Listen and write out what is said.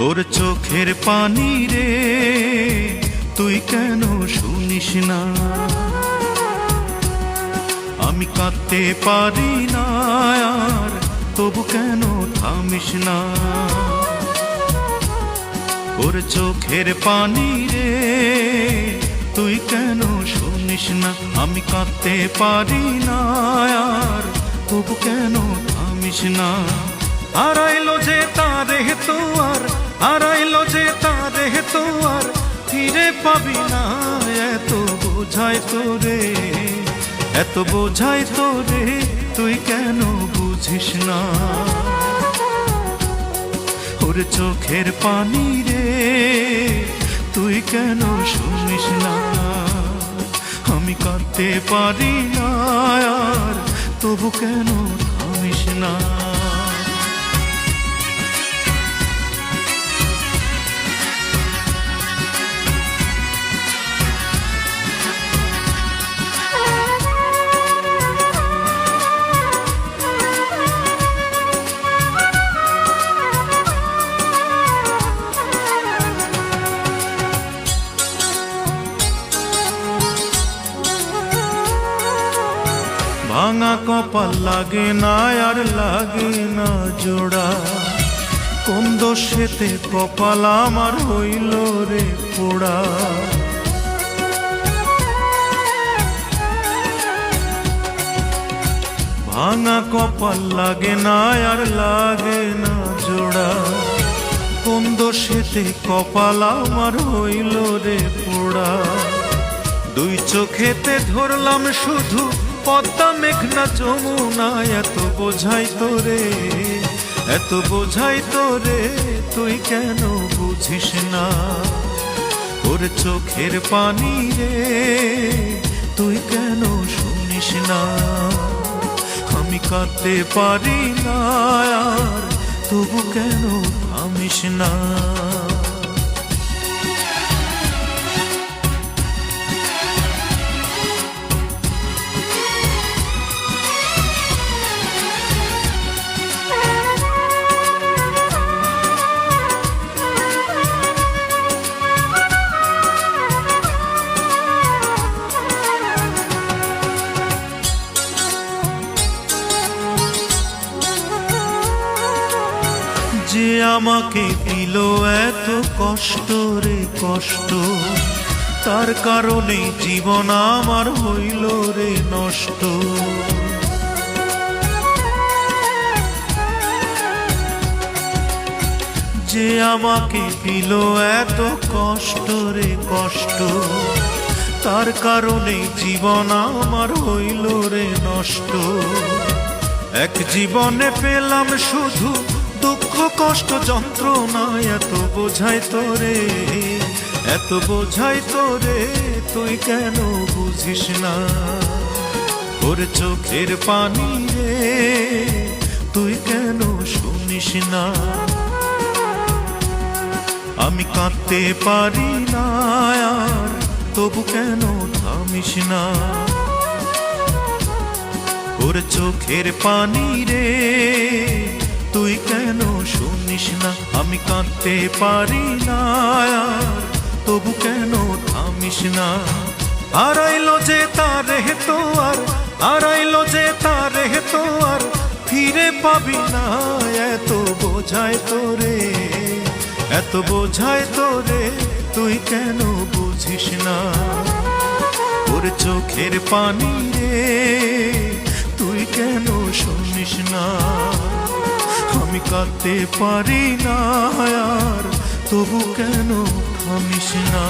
ওর চোখের পানি রে, তুই কেন শুনিস না? আমি কাঁদতে পারি না, আর তবু কেন থামিস না? ওর চোখের পানি রে, তুই কেন শুনিস না? আমি কাঁদতে পারি না, আর তবু কেন থামিস না? হারাইলো যে তারে তো আর হারাইলো যে তারে তো আর ফিরে পাবি না। এত বোঝাই তোরে, এত বোঝাই তোরে, তুই কেন বুঝিস না? ওর চোখের পানি রে, তুই কেন শুনিস না? আমি কাঁদতে পারি না, আর তবু কেন থামিস না? ভাঙা কপাল লাগে না, আর লাগে না জোড়া। কোন দোষেতে কপাল আমার হইল রে পোড়া। ভাঙা কপাল লাগে না, আর লাগে না জোড়া। কোন দোষেতে কপাল আমার হইল রে পোড়া। দুই চোখেতে ধরলাম শুধু পদ্মা মেঘনা যমুনা এত বোঝাই তোরে, এত বোঝাই তোরে, তুই কেন বুঝিস না? ওর চোখের পানি রে, তুই কেন শুনিস না? আমি কাঁদতে পারি না তবু কেন থামিস না? যে আমাকে দিল এত কষ্ট রে কষ্ট, তার কারণে জীবন আমার হইল রে নষ্ট। যে আমাকে দিল এত কষ্ট রে কষ্ট, তার কারণে জীবন আমার হইল রে নষ্ট। এক জীবনে পেলাম শুধু দুঃখ, কষ্ট যন্ত্রণা এত বোঝাই তোরে। এত বোঝাই তোরে, তুই কেন বুঝিস না? ওর চোখের পানি রে, তুই কেন শুনিস না? আমি কাঁদতে পারি না তবু কেন থামিস না? ওর চোখের পানি রে তুই কেন শুনিস না? আমি কাঁদতে পারি না, তবু কেন থামিস না? হারাইলো যে তারে তো আর, হারাইলো যে তারে তো আর, ফিরে পাবি না, এত বোঝায় তোরে, এত বোঝায় তোরে, তুই কেন বুঝিস না? ওর চোখের পানি রে, তুই কেন শুনিস না? আমি কাঁদতে পারি না তবু কেন থামিস না?